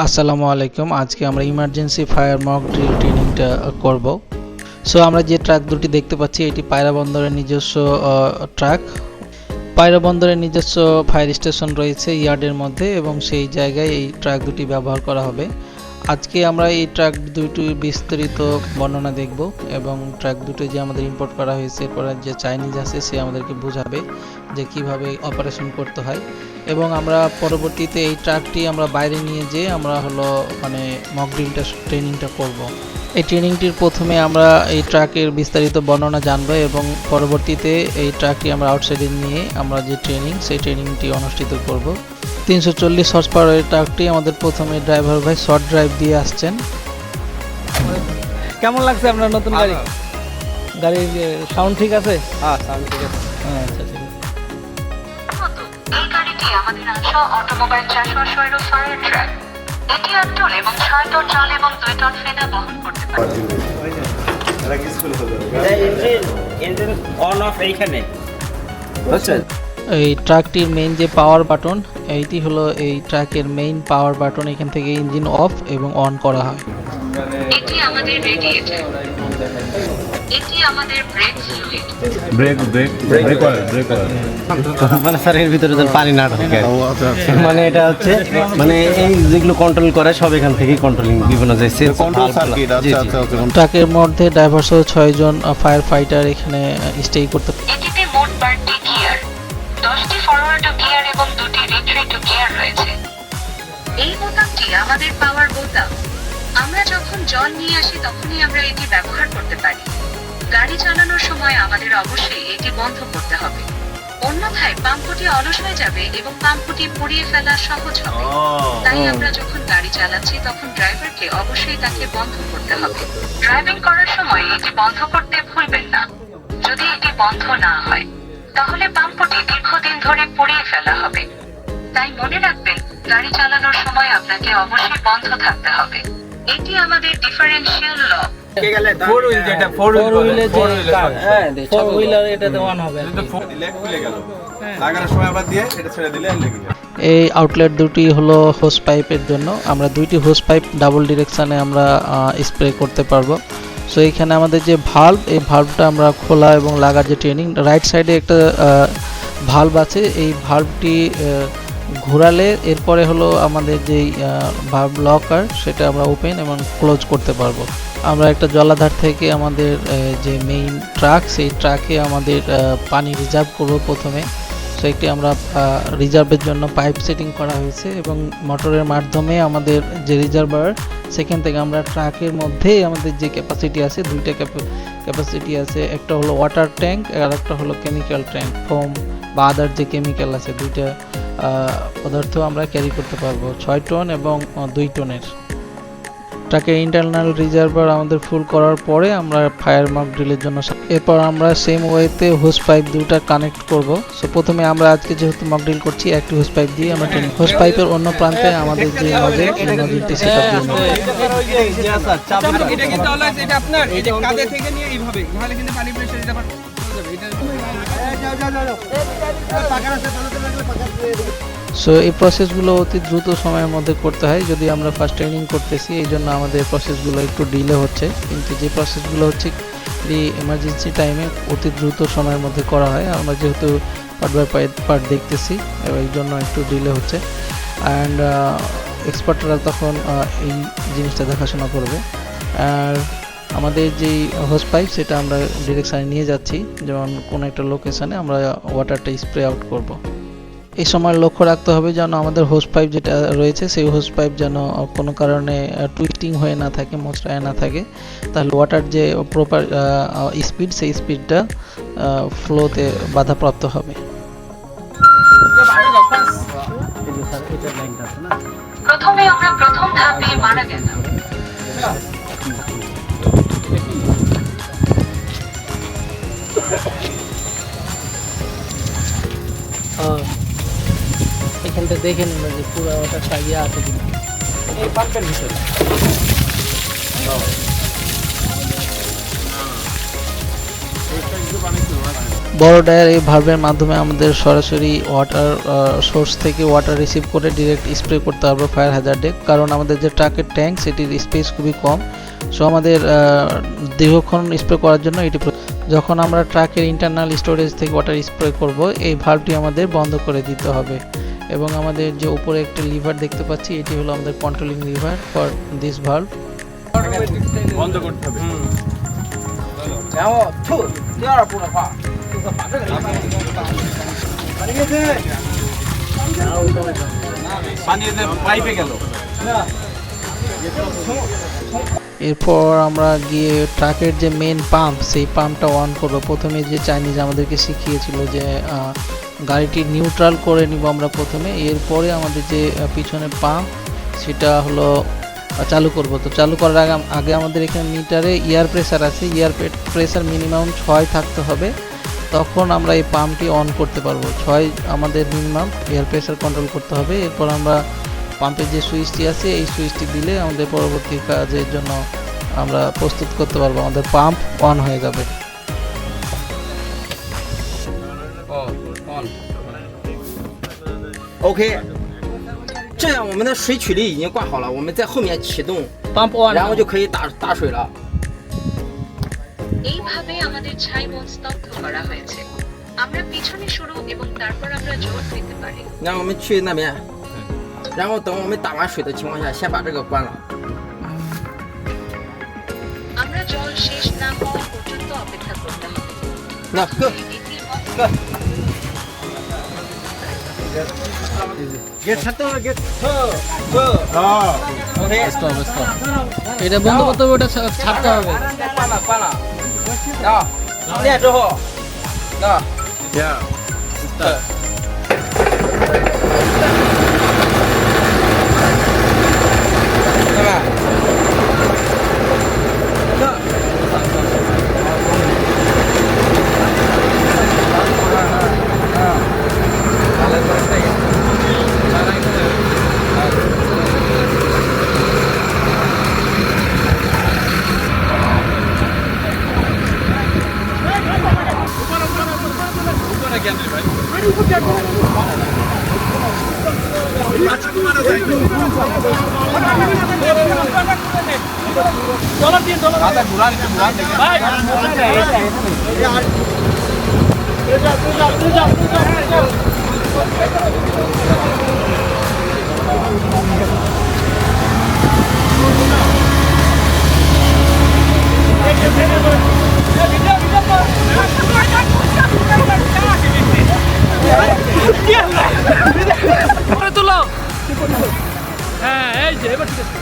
আসসালামু আলাইকুম। আজকে আমরা ইমার্জেন্সি ফায়ার মক ড্রিল ট্রেনিংটা করব। সো আমরা যে ট্রাক দুটি দেখতে পাচ্ছি, এটি পায়রা বন্দরের নিজস্ব ট্রাক পায়রা বন্দরের নিজস্ব ফায়ার স্টেশন রয়েছে ইয়ার্ডের মধ্যে এবং সেই জায়গায় এই ট্রাক দুটি ব্যবহার করা হবে। আজকে আমরা এই ট্রাক দুটির বিস্তারিত বর্ণনা দেখব এবং ট্রাক দুটো যে আমাদের ইম্পোর্ট করা হয়েছে, এরপরে যে চাইনিজ আছে সে আমাদেরকে বোঝাবে যে কীভাবে অপারেশন করতে হয় এবং আমরা পরবর্তীতে এই ট্রাকটি আমরা বাইরে নিয়ে যেয়ে আমরা হলো মানে মক ড্রিলটা ট্রেনিংটা করব। এই ট্রেনিংটির প্রথমে আমরা এই ট্রাকের বিস্তারিত বর্ণনা জানব এবং পরবর্তীতে এই ট্রাকটি আমরা আউটসাইডে নিয়ে আমরা যে ট্রেনিং সেই ট্রেনিংটি অনুষ্ঠিত করব। তিনশো চল্লিশ হর্স পাওয়ারের ট্রাকটি আমাদের প্রথমে ড্রাইভার ভাই শর্ট ড্রাইভ দিয়ে আসছেন। কেমন লাগছে আপনার নতুন গাড়ি? গাড়ির সাউন্ড ঠিক আছে? হ্যাঁ সাউন্ড ঠিক আছে। আচ্ছা ঠিক আছে এই গাড়িটি আমাদের আনসা অটোমোবাইল চারশো ষোলো ফায়ার ট্রাক এটি আট টন এবং ছয় টন জল এবং দুই টন ফেনা বহন করতে পারে। ইঞ্জিন অন অফ এইখানে। বুঝছেন এই ট্রাকটির মেইন যে পাওয়ার বাটন এইটি হলো এই ট্রাকের মেইন পাওয়ার বাটন এখান থেকে ইঞ্জিন অফ এবং অন করা হয়। এটি আমাদের রেডিয়েটর এটি আমাদের brake fluid brake brake brake brake মানে স্যার এর ভিতরে যেন পানি না ঢোকে। মানে এটা হচ্ছে মানে এই যেগুলো কন্ট্রোল করে সব এখান থেকেই কন্ট্রোলিং বিভিন্ন যে সেন্স কন্ট্রোল সার্কিট আচ্ছা আচ্ছা আচ্ছা ট্রাকের মধ্যে ড্রাইভার সহ ছয়জন ফায়ার ফাইটার এখানে স্টে করতে রিট্রিট গিয়ার রয়েছে। এই বোতামটি আমাদের পাওয়ার বোতাম। আমরা যখন জল নিয়ে আসি তখনই আমরা এটি ব্যবহার করতে পারি। গাড়ি চালানোর সময় আমাদের অবশ্যই এটি বন্ধ করতে হবে। অন্যথায় পাম্পটি অলস হয়ে যাবে এবং পাম্পটি পুড়িয়ে ফেলা সহজ হবে। তাই আমরা যখন গাড়ি চালাচ্ছি তখন ড্রাইভারকে অবশ্যই তাকে বন্ধ করতে হবে। ড্রাইভিং করার সময় এটি বন্ধ করতে ভুলবেন না। যদি এটি বন্ধ না হয় তাহলে পাম্পটি দীর্ঘদিন ধরে পুড়িয়ে ফেলা হবে। তাই মনে রাখবেন গাড়ি চালানোর সময় আপনাকে অবশ্যই বন্ধ থাকতে হবে। এটি আমাদের ডিফারেন্সিয়াল লক কে গেলে ফোর হুইল যেটা ফোর হুইলে যে হ্যাঁ ফোর হুইলার এটাতে অন হবে। আর কি। দিলে খুলে গেল। লাগানোর সময় আবার দিয়ে এটা ছেড়ে দিলে লেগে এই আউটলেট দুটি হলো হোস পাইপের জন্য। আমরা দুইটি হোস পাইপ ডাবল ডিরেকশানে আমরা স্প্রে করতে পারব। সো এইখানে আমাদের যে ভাল্ব এই ভাল্বটা আমরা খোলা এবং লাগার যে ট্রেনিং রাইট সাইডে একটা ভাল্ব আছে। এই ভাল্বটি ঘোরালে এরপরে হলো আমাদের যেই লকার সেটা আমরা ওপেন এবং ক্লোজ করতে পারব। আমরা একটা জলাধার থেকে আমাদের যে মেইন ট্রাক সেই ট্রাকে আমাদের পানি রিজার্ভ করব প্রথমে। সো একটি আমরা রিজার্ভের জন্য পাইপ সেটিং করা হয়েছে এবং মোটরের মাধ্যমে আমাদের যে রিজার্ভার সেখান থেকে আমরা ট্রাকের মধ্যেই আমাদের যে ক্যাপাসিটি আছে, দুইটা ক্যাপাসিটি আছে। একটা হলো ওয়াটার ট্যাঙ্ক আর একটা হলো কেমিক্যাল ট্যাঙ্ক ফোম বা আদার যে কেমিক্যাল আছে, দুইটা পদার্থ আমরা ক্যারি করতে পারব। ছয় টন এবং দুই টনের। ট্রাকের ইন্টারনাল রিজার্ভার আমাদের ফুল করার পরে আমরা ফায়ার মার্ক ড্রিলের জন্য এরপর আমরা সেম ওয়েতে হোস পাইপ দুটা কানেক্ট করব। সো প্রথমে আমরা আজকে যেহেতু মক ড্রিল করছি, একটি হোস পাইপ দিয়ে আমরা হোস পাইপের অন্য প্রান্তে আমাদের যে নজেল এই নজেলটি সেট আপ দিয়ে নেব। এটা কিন্তু অলওয়েজ এটা আপনার? এই যে কাঁধে থেকে নিয়ে এইভাবে। তাহলে কিন্তু পানি প্রেসার এটা সো এই প্রসেসগুলো অতি দ্রুত সময়ের মধ্যে করতে হয়। যদি আমরা ফার্স্ট ট্রেনিং করতেছি, এই জন্য আমাদের প্রসেসগুলো একটু ডিলে হচ্ছে। কিন্তু যে প্রসেসগুলো হচ্ছে এই এমার্জেন্সি টাইমে অতি দ্রুত সময়ের মধ্যে করা হয়। আমরা যেহেতু পার্ট বাই পার্ট পার্ট দেখতেছি, এই জন্য একটু ডিলে হচ্ছে। অ্যান্ড এক্সপার্টরা তখন এই জিনিসটা দেখাশোনা করবে। আর আমাদের যেই হোস পাইপ সেটা আমরা ডিরেকশানে নিয়ে যাচ্ছি। যেমন কোনো একটা লোকেশানে আমরা ওয়াটারটা স্প্রে আউট করব। এই সময় লক্ষ্য রাখতে হবে যেন আমাদের হোস পাইপ যেটা রয়েছে, সেই হোস পাইপ যেন কোনো কারণে টুইস্টিং হয়ে না থাকে, মোচড়ায় না থাকে। তাহলে ওয়াটার যে প্রপার স্পিড সেই স্পিডটা ফ্লোতে বাধাপ্রাপ্ত হবে। প্রথমে আমরা প্রথম ধাপে মারা গেলাম। এখানটা দেখে যে পুরো ওয়াটার সাইয়ে আছে কিনা। এই পাম্পের ভিতরে। বড় ডায়ার এই ভালভের মাধ্যমে আমাদের সরাসরি ওয়াটার সোর্স থেকে ওয়াটার রিসিভ করে ডিরেক্ট স্প্রে করতে পারব ফায়ার হ্যাজার্ডে কারণ আমাদের যে ট্রাকের ট্যাঙ্ক সেটির স্পেস খুবই কম। সো আমাদের আহ, দীর্ঘক্ষণ স্প্রে করার জন্য এটি যখন আমরা ট্রাকের ইন্টারনাল স্টোরেজ থেকে ওয়াটার স্প্রে করব এই ভালভটি আমাদের বন্ধ করে দিতে হবে। এবং আমাদের যে উপরে একটা লিভার দেখতে পাচ্ছি এটি হলো আমাদের controlling lever for this valve বন্ধ করতে হবে। পাইপে গেল। এরপর আমরা গিয়ে ট্রাকের যে মেন পাম্প সেই পাম্পটা অন করব। প্রথমে যে চাইনিজ আমাদেরকে শিখিয়েছিল যে গাড়িটি নিউট্রাল করে নিব আমরা প্রথমে। এরপরে আমাদের যে পিছনে পাম্প সেটা হলো চালু করব। তো চালু করার আগে আগে আমাদের এখানে মিটারে এয়ার প্রেসার আছে। এয়ার প্রেসার মিনিমাম ছয় থাকতে হবে। তখন আমরা এই পাম্পটি অন করতে পারব। ছয় আমাদের মিনিমাম এয়ার প্রেসার কন্ট্রোল করতে হবে। এরপর আমরা পাম্পের যে সুইচটি আছে, এই সুইচটি দিলে আমাদের পরবর্তী কাজের জন্য আমরা প্রস্তুত করতে পারব। আমাদের পাম্প অন হয়ে যাবে। OK，这样我们的水曲力已经挂好了，我们在后面启动， পাম্প অন 然后就可以打打水了。 এইভাবে আমাদের ছাই মন স্তব্ধ করা হয়েছে আমরা পিছনে শুরু এবং তারপর আমরা জোর দিতে পারি 然后我们去那边，然后等我们打完水的情况下，先把这个关了。 আমরা জল শেষ না হওয়া পর্যন্ত অপেক্ষা করতে হবে 那go এটির মধ্যে go。 OK， এটা বন্ধ করতে হবে ওটা ছাড়তে হবে। 关 মাথা হ্যাঁ এই যে এবার ঠিক আছে।